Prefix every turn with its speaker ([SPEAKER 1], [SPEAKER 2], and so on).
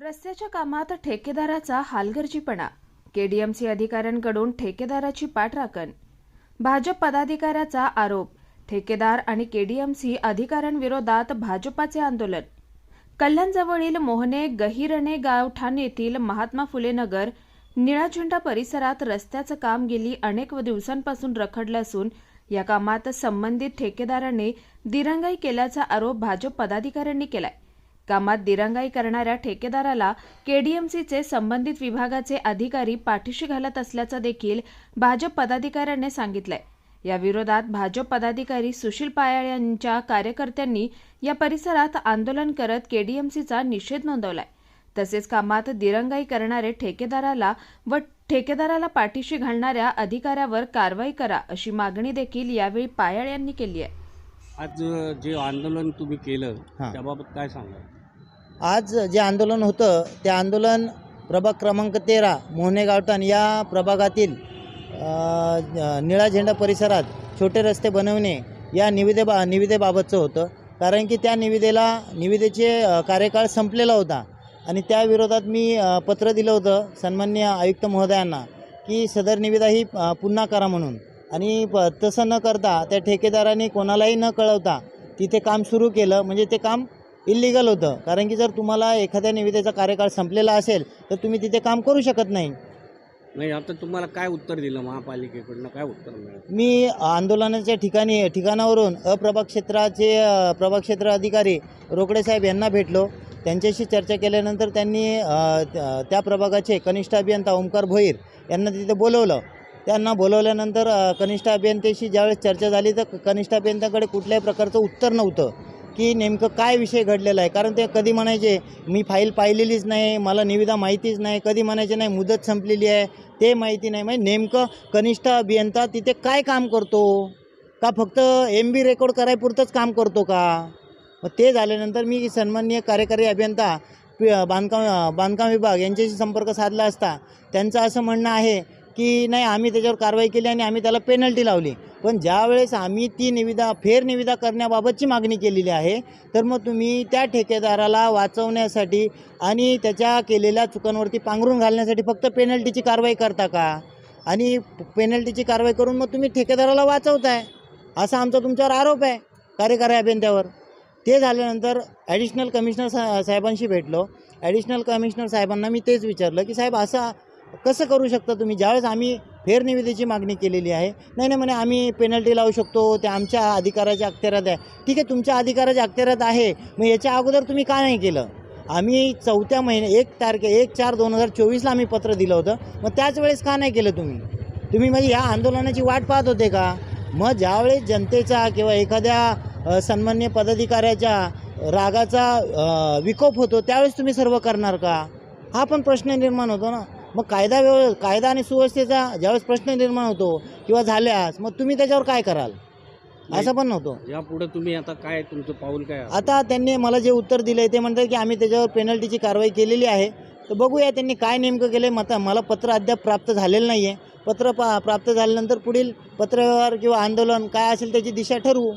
[SPEAKER 1] रस्त्याच्या कामात ठेकेदाराचा हालगर्जीपणा. केडीएमसी अधिकाऱ्यांकडून ठेकेदाराची पाठराखण. भाजप पदाधिकाऱ्याचा आरोप. ठेकेदार आणि केडीएमसी अधिकाऱ्यांविरोधात भाजपाचे आंदोलन. कल्याणजवळील मोहने गहिरणे गावठाण येथील महात्मा फुले नगर निळा झेंडा परिसरात रस्त्याचं काम गेली अनेक दिवसांपासून रखडलं असून या कामात संबंधित ठेकेदाराने दिरंगाई केल्याचा आरोप भाजप पदाधिकाऱ्यांनी केलाय. कामात दिरंगाई करणाऱ्या ठेकेदाराला केडीएमसीचे संबंधित विभागाचे अधिकारी पाठीशी घालत असल्याचं देखील भाजप पदाधिकाऱ्यांनी सांगितलंय. या विरोधात भाजप पदाधिकारी सुशील पायाळ यांच्या कार्यकर्त्यांनी या परिसरात आंदोलन करत केडीएमसीचा निषेध नोंदवलाय. तसेच कामात दिरंगाई करणारे ठेकेदाराला व ठेकेदाराला पाठीशी घालणाऱ्या अधिकाऱ्यावर कारवाई करा अशी मागणी देखील यावेळी पायाळ यांनी केली आहे.
[SPEAKER 2] आज जे आंदोलन तुम्ही केलं
[SPEAKER 3] हां.
[SPEAKER 2] त्याबाबत काय सांगा
[SPEAKER 3] आज जे आंदोलन होतं ते आंदोलन प्रभाग क्रमांक तेरा मोहने गावठाण या प्रभागातील अ, निळा झेंडा परिसरात छोटे रस्ते बनवणे या निविदे निविदेबाबतचं होतं. कारण की त्या निविदेला निविदेचे अ, कार्यकाळ संपलेला होता. आणि त्या विरोधात मी पत्र दिलं होतं सन्मान्य आयुक्त महोदयांना की सदर निविदा ही पुन्हा करा म्हणून. आणि प तसं न करता त्या ठेकेदाराने कोणालाही न कळवता तिथे काम सुरू केलं. म्हणजे ते काम इल्लिगल होतं. कारण की जर तुम्हाला एखाद्या निविदेचा कार्यकाळ संपलेला असेल तर तुम्ही तिथे काम करू शकत नाही.
[SPEAKER 2] नाही आता तुम्हाला काय उत्तर दिलं महापालिकेकडनं? काय उत्तर मिळालं?
[SPEAKER 3] मी आंदोलनाच्या ठिकाणी ठिकाणावरून अप्रभाग क्षेत्राचे प्रभाग क्षेत्र अधिकारी रोकडे साहेब यांना भेटलो. त्यांच्याशी चर्चा केल्यानंतर त्यांनी त्या- त्या प्रभागाचे कनिष्ठ अभियंता ओंकार भोईर यांना तिथे बोलवलं. त्यांना बोलवल्यानंतर कनिष्ठ अभियंत्याशी ज्यावेळेस चर्चा झाली तर कनिष्ठ अभियंत्याकडे कुठल्याही प्रकारचं उत्तर नव्हतं की नेमकं काय विषय घडलेला आहे. कारण ते कधी म्हणायचे मी फाईल पाहिलेलीच नाही मला निविदा माहितीच नाही. कधी म्हणायचे नाही मुदत संपलेली आहे. ते माहिती नाही. म्हणजे नेमकं कनिष्ठ अभियंता तिथे काय काम करतो? का फक्त एम बी रेकॉर्ड करायपुरतंच काम करतो का? मग ते झाल्यानंतर मी सन्माननीय कार्यकारी अभियंता पि- बांधकाम बांधकाम विभाग यांच्याशी संपर्क साधला असता त्यांचं असं म्हणणं आहे की नाही आम्ही त्याच्यावर कारवाई केली आणि आम्ही त्याला पेनल्टी लावली. पण ज्यावेळेस आम्ही ती निविदा फेर निविदा करण्याबाबतची मागणी केलेली आहे तर मग तुम्ही त्या ठेकेदाराला वाचवण्यासाठी आणि त्याच्या केलेल्या चुकांवरती पांघरून घालण्यासाठी फक्त पेनल्टीची कारवाई करता का? आणि पेनल्टीची कारवाई करून मग तुम्ही ठेकेदाराला वाचवताय. असा आमचा तुमच्यावर आरोप आहे कार्यकारी अभियंत्यावर. ते झाल्यानंतर ॲडिशनल कमिशनर सा साहेबांशी भेटलो. ॲडिशनल कमिशनर साहेबांना मी तेच विचारलं की साहेब असं कसं करू शकता तुम्ही? ज्यावेळेस आम्ही फेरनिविदेची मागणी केलेली आहे. नाही नाही म्हणे आम्ही पेनल्टी लावू शकतो. ते आमच्या अधिकाराच्या अखत्यारात आहे. ठीक आहे तुमच्या अधिकाराच्या अखत्यारात आहे. मग याच्या अगोदर तुम्ही का नाही केलं? आम्ही चौथ्या महिने एक तारखे एक चार दोन हजार चोवीसला आम्ही पत्र दिलं होतं. मग त्याच वेळेस का नाही केलं तुम्ही? तुम्ही म्हणजे या आंदोलनाची वाट पाहत होते का? मग ज्यावेळेस जनतेचा किंवा एखाद्या सन्मान्य पदाधिकाऱ्याच्या रागाचा विकोप होतो त्यावेळेस तुम्ही सर्व करणार का? हा पण प्रश्न निर्माण होतो ना. मग कायदा व्यव कायदा आणि सुव्यवस्थेचा ज्यावेळेस प्रश्न निर्माण होतो किंवा झाल्यास मग तुम्ही त्याच्यावर काय कराल? असं पण नव्हतं
[SPEAKER 2] यापुढे तुम्ही आता काय तुमचं पाऊल काय?
[SPEAKER 3] आता त्यांनी मला जे उत्तर दिलं ते म्हणतात की आम्ही त्याच्यावर पेनल्टीची कारवाई केलेली आहे. तर बघूया त्यांनी काय नेमकं केलं आहे मता मला पत्र अद्याप प्राप्त झालेलं नाही आहे पत्र पा प्राप्त झाल्यानंतर पुढील पत्रव्यवहार किंवा आंदोलन काय असेल त्याची दिशा ठरवू.